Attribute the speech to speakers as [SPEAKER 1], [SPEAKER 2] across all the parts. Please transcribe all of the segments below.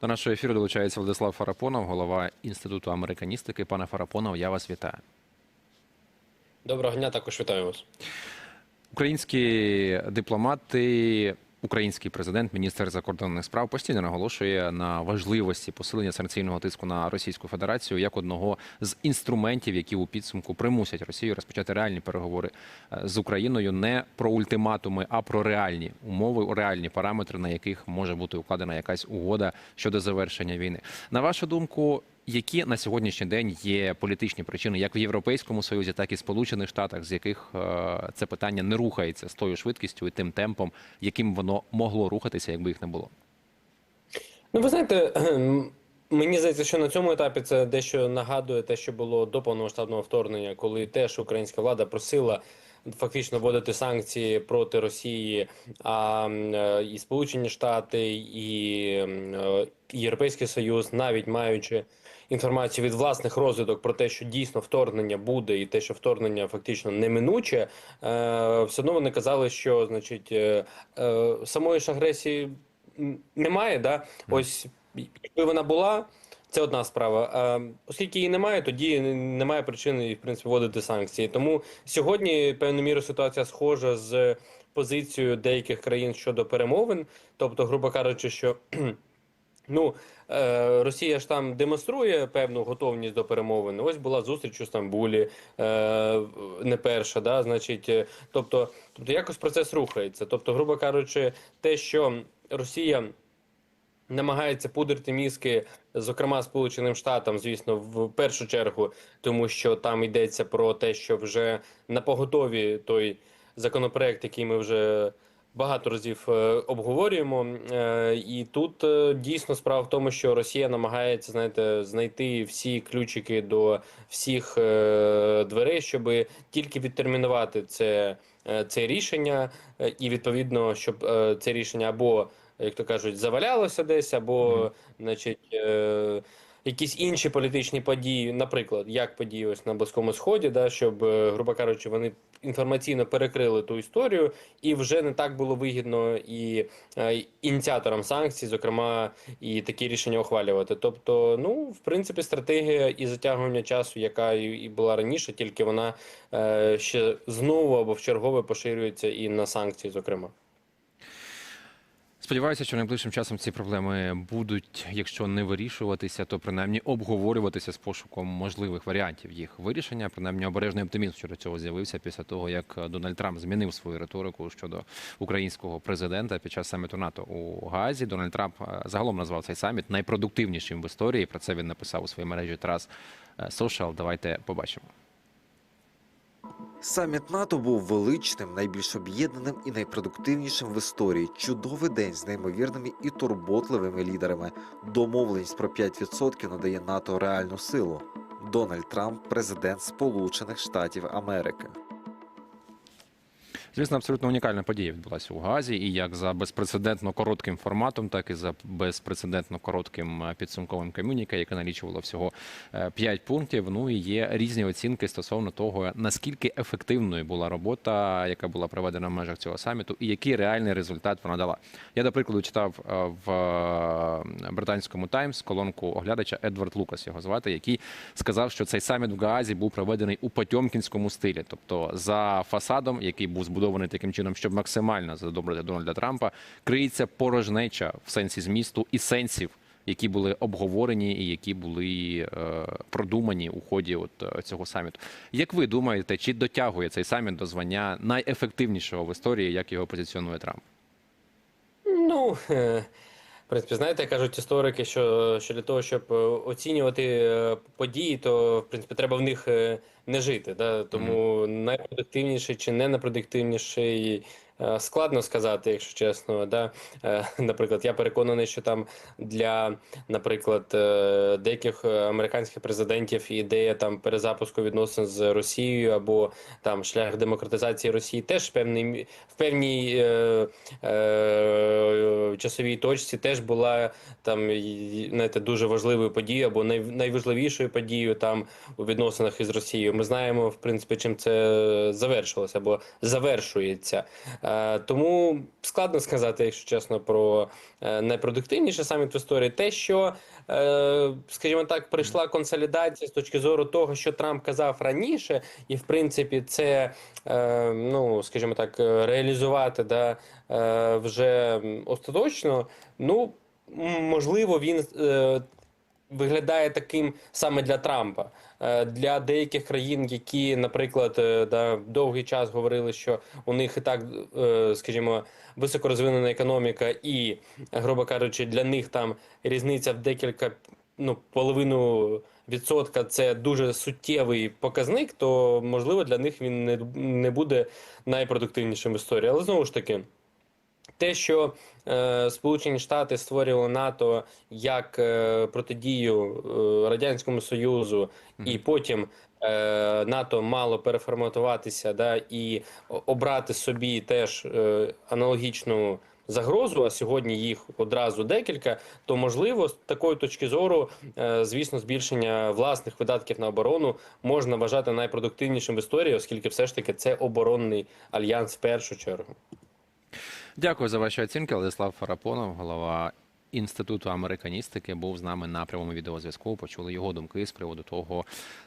[SPEAKER 1] До нашого ефіру долучається Владислав Фарапонов, голова інституту американістики. Пане Фарапонов, я вас вітаю.
[SPEAKER 2] Доброго дня, також вітаю вас.
[SPEAKER 1] Українські дипломати, український президент, міністр закордонних справ постійно наголошує на важливості посилення санкційного тиску на Російську Федерацію як одного з інструментів, які у підсумку примусять Росію розпочати реальні переговори е, з Україною не про ультиматуми, а про реальні умови, реальні параметри, на яких може бути укладена якась угода щодо завершення війни. На вашу думку. Які на сьогоднішній день є політичні причини, як в Європейському Союзі, так і Сполучених Штатах, з яких е, це питання не рухається з тою швидкістю і тим темпом, яким воно могло рухатися, якби їх не було?
[SPEAKER 2] Ну, ви знаєте, мені здається, що на цьому етапі це дещо нагадує те, що було до повномасштабного вторгнення, коли теж українська влада просила фактично вводити санкції проти Росії, а е, і Сполучені Штати, і е, Європейський Союз, навіть маючи інформацію від власних розвідок про те, що дійсно вторгнення буде, і те, що вторгнення фактично неминуче, е, все одно вони казали, що значить самої ж агресії немає. Да? Ось якби вона була. Це одна справа. Оскільки її немає, тоді немає причини в принципі вводити санкції. Тому сьогодні певною мірою ситуація схожа з позицією деяких країн щодо перемовин. Тобто, грубо кажучи, що ну е, Росія ж там демонструє певну готовність до перемовин. Ось була зустріч у Стамбулі, е, не перша, да, значить, е, тобто, тобто якось процес рухається. Тобто, грубо кажучи, те, що Росія намагається пудрити мізки, зокрема Сполученим Штатам, звісно, в першу чергу, тому що там йдеться про те, що вже на поготові той законопроект, який ми вже багато разів е, обговорюємо. Е, і тут е, дійсно справа в тому, що Росія намагається знаєте, знайти всі ключики до всіх дверей, щоб тільки відтермінувати це, це рішення, і відповідно, щоб це рішення або як то кажуть, завалялося десь, або, значить, е, якісь інші політичні події, наприклад, як події ось на Близькому Сході, да, щоб, е, грубо кажучи, вони інформаційно перекрили ту історію, і вже не так було вигідно і е, ініціаторам санкцій, зокрема, і такі рішення ухвалювати. Тобто, ну, в принципі, стратегія і затягування часу, яка і і була раніше, тільки вона е, ще знову або в чергове поширюється і на санкції, зокрема.
[SPEAKER 1] Сподіваюся, що найближчим часом ці проблеми будуть, якщо не вирішуватися, то принаймні обговорюватися з пошуком можливих варіантів їх вирішення. Принаймні обережний оптимізм щодо цього з'явився після того, як Дональд Трамп змінив свою риторику щодо українського президента під час саміту НАТО у Гаазі. Дональд Трамп е, загалом назвав цей саміт найпродуктивнішим в історії. Про це він написав у своїй мережі Трас Social. Давайте побачимо.
[SPEAKER 3] Саміт НАТО був величним, найбільш об'єднаним і найпродуктивнішим в історії. Чудовий день з неймовірними і турботливими лідерами. Домовленість про 5% надає НАТО реальну силу. Дональд Трамп, президент Сполучених Штатів Америки.
[SPEAKER 1] Звісно, абсолютно унікальна подія відбулася у Газі, і як за безпрецедентно коротким форматом, так і за безпрецедентно коротким е, підсумковим комюніке, яке налічувало всього 5 пунктів. Ну і є різні оцінки стосовно того, наскільки ефективною була робота, яка була проведена в межах цього саміту, і який реальний результат вона дала. Я, до прикладу, читав е, в е, британському Таймс колонку оглядача Едвард Лукас його звати, який сказав, що цей саміт в Гаазі був проведений у потьомкінському стилі, тобто за фасадом, який був збудований таким чином, щоб максимально задобрити Дональда Трампа, криється порожнеча в сенсі змісту і сенсів, які були обговорені і які були е, продумані у ході от е, цього саміту. Як ви думаєте, чи дотягує цей саміт до звання найефективнішого в історії, як його позиціонує Трамп?
[SPEAKER 2] Ну, е, в принципі, знаєте, кажуть історики, що, що для того, щоб оцінювати події, то в принципі треба в них не жити. Да? Тому найпродуктивніший чи не найпродуктивніший е, складно сказати, якщо чесно. Да? Е, Наприклад, я переконаний, що там для, наприклад, е, деяких американських президентів ідея там перезапуску відносин з Росією або там шлях демократизації Росії теж в певній в певній е, е, часовій точці теж була там знаєте, дуже важливою подією або найважливішою подією там у відносинах із Росією. Ми знаємо, в принципі, чим це завершилося або завершується. Е, Тому складно сказати, якщо чесно, про е, найпродуктивніший саміт в історії. Те, що, е, скажімо так, прийшла консолідація з точки зору того, що Трамп казав раніше, і в принципі це, ну скажімо так, реалізувати да, вже остаточно. Ну можливо, він. Виглядає таким саме для Трампа. Е, Для деяких країн, які, наприклад, е, да, довгий час говорили, що у них і так, е, скажімо, високорозвинена економіка, і, грубо кажучи, для них там різниця в декілька, ну, половину відсотка це дуже суттєвий показник, то можливо для них він не, не буде найпродуктивнішим в історії. Але знову ж таки. Те, що е, Сполучені Штати створювали НАТО як е, протидію е, Радянському Союзу, і потім е, НАТО мало переформатуватися да, і обрати собі теж е, аналогічну загрозу, а сьогодні їх одразу декілька, то можливо з такої точки зору, звісно, збільшення власних видатків на оборону можна вважати найпродуктивнішим в історії, оскільки все ж таки це оборонний альянс в першу чергу.
[SPEAKER 1] Дякую за ваші оцінки. Владислав Фарапонов, голова інституту американістики, був з нами на прямому відеозв'язку. Почули його думки з приводу того,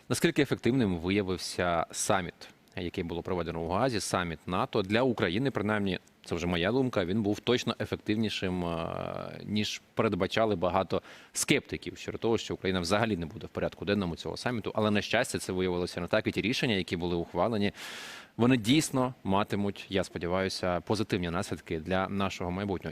[SPEAKER 1] наскільки ефективним виявився саміт, який було проведено у Газі, саміт НАТО для України. Принаймні, це вже моя думка. Він був точно ефективнішим е, ніж передбачали багато скептиків щодо того, що Україна взагалі не буде в порядку денному цього саміту. Але на щастя, це виявилося не так. І ті рішення, які були ухвалені, вони дійсно матимуть, я сподіваюся, позитивні наслідки для нашого майбутнього.